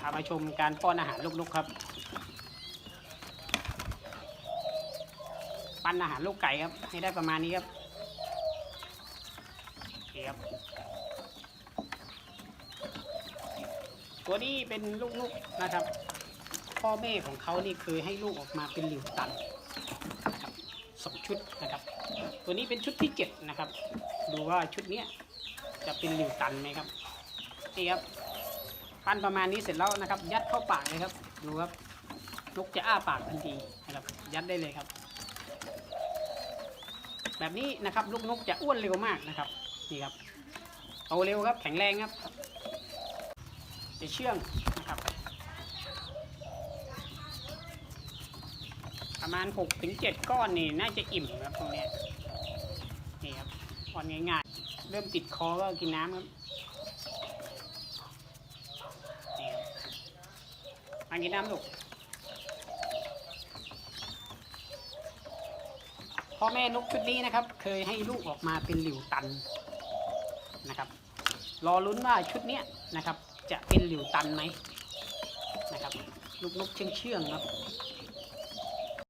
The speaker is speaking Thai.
พามาชมการป้อนอาหารลูกนกครับ ปั้นอาหารลูกไก่ครับ ให้ได้ประมาณนี้ครับเคครับตัวนี้เป็นลูกนกนะครับ พ่อแม่ของเขานี่เคยให้ลูกออกมาเป็นหลิวตันสองชุดนะครับ ตัวนี้เป็นชุดที่เจ็ดนะครับ ดูว่าชุดเนี้ยจะเป็นหลิวตันไหมครับนี่ครับ ปั้นประมาณนี้เสร็จแล้วนะครับ ยัดเข้าปากเลยครับ ดูครับนกจะอ้าปากทันทีนะครับ ยัดได้เลยครับ แบบนี้นะครับลูกนกจะอ้วนเร็วมากนะครับนี่ครับโตเร็วครับ แข็งแรงครับ จะเชื่องนะครับ ประมาณ6ถึง7ก้อนนี่น่าจะอิ่มครับตรงนี้นี่ครับป้อนง่ายๆ เริ่มติดคอก็กินน้ำครับนี่ครับ มากินน้ำลูกพ่อแม่นกชุดนี้นะครับ เคยให้ลูกออกมาเป็นหลิวตันนะครับ รอลุ้นว่าชุดนี้นะครับ จะเป็นหลิวตันไหมนะครับ ลูกนกเชื่องๆครับ